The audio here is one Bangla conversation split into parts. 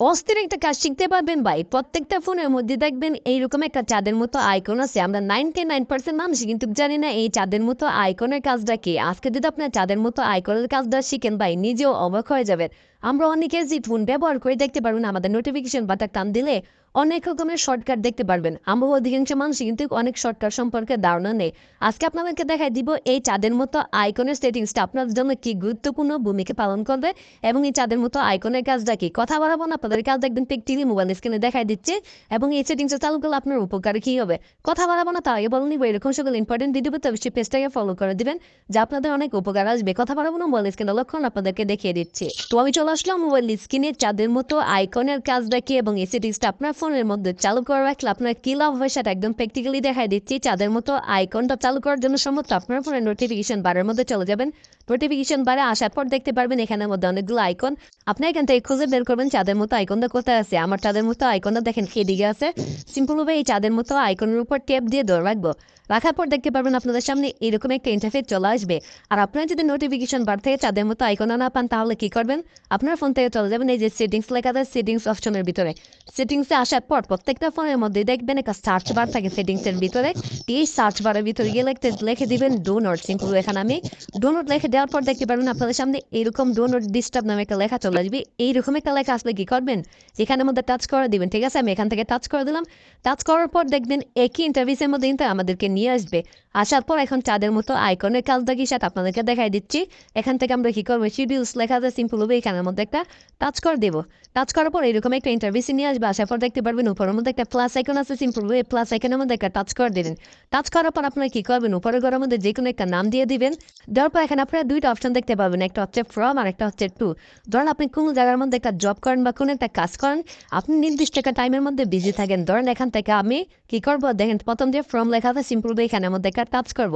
অস্থির একটা কাজ শিখতে পারবেন ভাই। প্রত্যেকটা ফোনের মধ্যে দেখবেন এইরকম একটা চাঁদের মতো আইকন আছে। আমরা নাইনটি নাইন পার্সেন্ট মানুষ কিন্তু জানি না এই চাঁদের মতো আইকনের কাজটা কি। আজকে যদি আপনার চাঁদের মতো আইকনের কাজটা শিখেন ভাই, নিজেও অবাক হয়ে যাবেন। আমরা অনেকে যে ফোন ব্যবহার করে দেখতে পারবেন আমাদের নোটিফিকেশন বাটা টান দিলে অনেক রকমের শর্টকাট দেখতে পারবেন। আমরা অধিকাংশ মানুষ কিন্তু অনেক শর্টকাট সম্পর্কে ধারণা নেই আজকে আপনাদেরকে দেখাই দিব এই চাঁদের মতো আইকনের সেটিংসটা আপনার জন্য কি গুরুত্বপূর্ণ ভূমিকা পালন করবে এবং এই চাঁদের মতো আইকনের কাজটা কি? কথা বাড়াবো না, আপনাদের কাজ দেখবেন টিভি মোবাইল স্ক্রিনে দেখাই দিচ্ছে এবং এই সেটিংসটা চালু করলে আপনার উপকার কি হবে? কথা বাড়াবো না তাই বলে নিব, এরকম সকল ইম্পর্টেন্ট ভিডিও পেতে অবশ্যই পেজটাকে ফলো করে দিবেন, যা আপনাদের অনেক উপকার আসবে। কথা বাড়াবো না মোবাইল স্ক্রিনে লক্ষণ আপনাদেরকে দেখিয়ে দিচ্ছি। তো আমি চলে আসলাম মোবাইল স্ক্রিনে চাঁদের মতো আইকনের কাজটা কি এবং এই সেটিংসটা আপনার ফোনের মধ্যে চালু করে রাখলে আপনার কি লাভ হয় সেটা একদম প্র্যাকটিক্যালি দেখাই দিচ্ছি। চাঁদের মতো আইকনটা চালু করার জন্য সমস্ত আপনার ফোনের নোটিফিকেশন বারের মধ্যে চলে যাবেন। নোটিফিকেশন বারে আসার পর দেখতে পারবেন এখানের মধ্যে অনেকগুলো আইকন। আপনি এখান থেকে খুঁজে বের করবেন চাঁদের মতো আইকনটা কোথায় আছে। আমার চাঁদের মতো আইকনটা দেখেন এদিকে আছে। সিম্পলভাবে এই চাঁদের মতো আইকনের উপর টেপ দিয়ে ধরে রাখব। রাখার পর দেখতে পারবেন আপনাদের সামনে এরকম একটা ইন্টারফেস চলে আসবে। আর আপনারা যদি নোটিফিকেশন বার থেকে চাঁদের মতো আইকন না পান, তাহলে কি করবেন? আপনার ফোন থেকে চলে যাবেন এই যে সেটিংস লেখা আছে সেটিংস অপশনের ভিতরে। সেটিংসে আসার পর প্রত্যেকটা ফোনের মধ্যে দেখবেন একটা সার্চ বার থাকে সেটিংসের ভিতরে। এই সার্চ বারের ভিতরে গিয়ে লিখতে লিখে দিবেন ডো নোট সিম্পল এখানে আমি ডো নোট লিখে দেওয়ার পর দেখতে পারবেন আপনাদের সামনে এরকম ডো নোট ডিস্টার্ব নামে একটা লেখা চলে আসবে। এইরকম একটা লেখা আসলে কি করবেন? এখানের মধ্যে টাচ করে দিবেন। ঠিক আছে, আমি এখান থেকে টাচ করে দিলাম। টাচ করার পর দেখবেন একই ইন্টারভিউসের মধ্যে কিন্তু আমাদেরকে নিয়ে আসবে। আসার পর এখন চাঁদের মতো আইকনের কাজটা কি সেটা আপনাদেরকে দেখাই দিচ্ছি। এখান থেকে আমরা কি করব? শিডিউলস লেখা আছে সিম্পল হবে এখানের মধ্যে একটা টাচ করে দেবো। টাচ করার পর এরকম একটা ইন্টারভিউ নিয়ে আসবে, আসার পর দেখতে পারবেন উপরের মধ্যে একটা প্লাস আইকন আছে সিম্পল হবে প্লাস আইকনের মধ্যে একটা টাচ করে দিবেন। টাচ করার পর আপনারা কি করবেন? উপরের ঘরের মধ্যে যে কোনো একটা নাম দিয়ে দিবেন। দেওয়ার পর এখানে আপনারা দুইটা অপশন দেখতে পাবেন, একটা হচ্ছে ফ্রম আর একটা হচ্ছে টু ধরেন আপনি কোনো জায়গার মধ্যে একটা জব করেন বা কোনো একটা কাজ করেন, আপনি নির্দিষ্ট একটা টাইমের মধ্যে বিজি থাকেন। ধরেন এখান থেকে আমি কি করব? দেখেন, প্রথম যে ফ্রম লেখা আছে সিম্পল হবে এখানের মধ্যে একটা টাচ করব।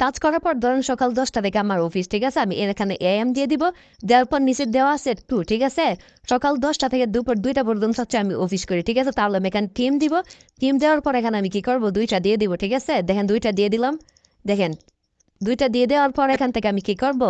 টাচ করার পর ধরেন সকাল দশটা থেকে আমার অফিস ঠিক আছে? আমি এখানে এ এম দিয়ে দিব। দেওয়ার পর নিচে দেওয়া আছে টু ঠিক আছে? সকাল দশটা থেকে দুপুর দুইটা পর্যন্ত হচ্ছে আমি অফিস করি, ঠিক আছে? তাহলে আমি এখানে টিম দিব। টিম দেওয়ার পর এখানে আমি কি করব? দুইটা দিয়ে দিব, ঠিক আছে? দেখেন, দুইটা দিয়ে দিলাম। দেখেন দুইটা দিয়ে দেওয়ার পর এখান থেকে আমি কি করব?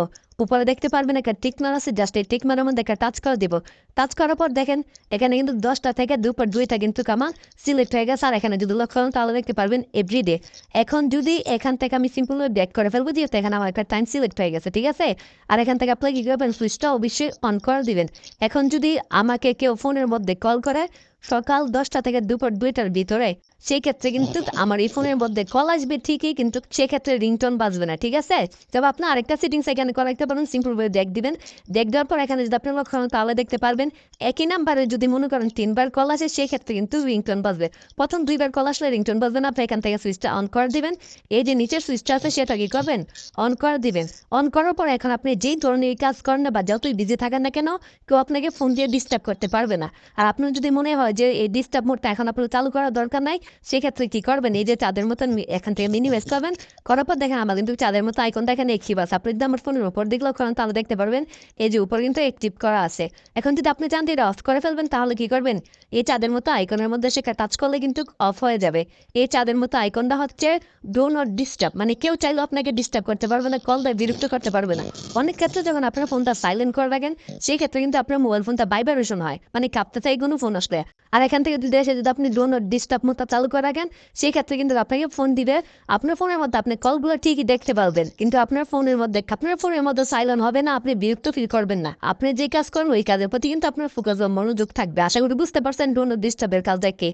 উপরে দেখতে পারবেন একটা টিকমার আছে জাস্ট এই টিকমারের মধ্যে একটা টাচ করে দিব। টাচ করার পর দেখেন, এখানে কিন্তু দশটা থেকে দুপুর দুইটা কিন্তু আমার সিলেক্ট হয়ে গেছে আর এখানে যদি লক্ষ্য করেন, তাহলে দেখতে পারবেন এভরিডে এখন যদি এখান থেকে আমি সিম্পল ব্যাক করে ফেলব, যেহেতু এখানে আমার একটা টাইম সিলেক্ট হয়ে গেছে ঠিক আছে? আর এখান থেকে আপনি কি করবেন সুইচটা অবশ্যই অন করে দিবেন। এখন যদি আমাকে কেউ ফোনের মধ্যে কল করে সকাল দশটা থেকে দুপুর দুইটার ভিতরে সেই ক্ষেত্রে কিন্তু আমার এই ফোনের মধ্যে কল আসবে ঠিকই, কিন্তু সেক্ষেত্রে রিংটোন বাজবে না, ঠিক আছে? তবে আপনি আরেকটা সেটিংস এখানে করে রাখতে পারেন সিম্পল ভাবে দেখ দিবেন। দেখ দেওয়ার পর এখানে যদি আপনি লক্ষ্য করেন তাহলে দেখতে পারবেন, একই নাম্বারে যদি মনে করেন তিনবার কল আসে, সেক্ষেত্রে কিন্তু রিংটোন বাজবে। প্রথম দুইবার কল আসলে রিংটোন বাজবে না, আপনি এখান থেকে সুইচটা অন করে দিবেন। এই যে নিচের সুইচটা আছে, সেটা কি করবেন? অন করে দিবেন। অন করার পর এখন আপনি যেই ধরনের কাজ করেন না বা যতই বিজি থাকেন না কেন, কেউ আপনাকে ফোন দিয়ে ডিস্টার্ব করতে পারবে না। আর আপনার যদি মনে হয় যে এই ডিস্টার্ব মোডটা এখন আপনার চালু করার দরকার নাই, সেক্ষেত্রে কি করবেন? এই যে চাঁদের মতন এখান থেকে মিনিমাইজ করবেন করার পর দেখেন আমার কিন্তু চাঁদের মতো আইকন দেখেন একই বাস আপনি যদি আমার ফোনের উপর দিক করেন, তাহলে দেখতে পারবেন, এই যে উপর কিন্তু অ্যাক্টিভ করা আছে। এখন যদি আপনি চান এটা অফ করে ফেলবেন, তাহলে কি করবেন? এই চাঁদের মতো আইকনের মধ্যে সে টাচ করলে কিন্তু অফ হয়ে যাবে। এই চাঁদের মতো আইকনটা হচ্ছে ডো নট ডিস্টার্ব মানে কেউ চাইলেও আপনাকে ডিস্টার্ব করতে পারবে না কল দেয় বিরক্ত করতে পারবে না। অনেক ক্ষেত্রে যখন আপনার ফোনটা সাইলেন্ট করে রাখেন সেই ক্ষেত্রে কিন্তু আপনার মোবাইল ফোনটা ভাইব্রেশন হয়। মানে কাঁপতে চাই কোনো ফোন আসলে। আর এখান থেকে যদি এসে যদি আপনি ড্রোন ডিস্টার্ব মতো চালু করে রাখেন সেই ক্ষেত্রে কিন্তু আপনাকে ফোন দিবে। আপনার ফোনের মধ্যে আপনি কলগুলো ঠিকই দেখতে পারবেন, কিন্তু আপনার ফোনের মধ্যে আপনার ফোনের মধ্যে সাইলেন্ট হবে না, আপনি বিরক্ত ফিল করবেন না। আপনি যে কাজ করেন, ওই কাজের প্রতি কিন্তু আপনার ফোকাস বা মনোযোগ থাকবে। আশা করি বুঝতে পারছেন ড্রোন ডিস্টার্বের কাজটা কি।